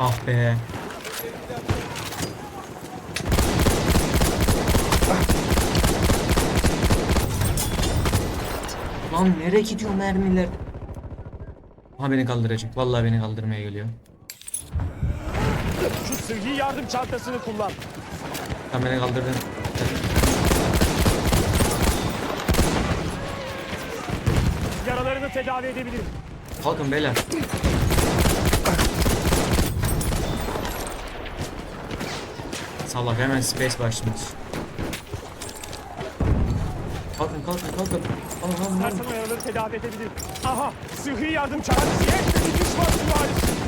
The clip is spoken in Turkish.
be. Lan nereye gidiyor mermiler? Ha beni kaldıracak. Vallahi beni kaldırmaya geliyor. Şu sıhhi yardım çantasını kullan. Tam beni kaldırdın. Yaralarını tedavi edebilirim. Kalkın beyler. Salak hemen space başlamış. Kalkın kalkın kalkın. İstersen o yaraları tedavi edebilirim. Aha! Sıhhi yardım çantası. Yetmedi düşman süvarisi.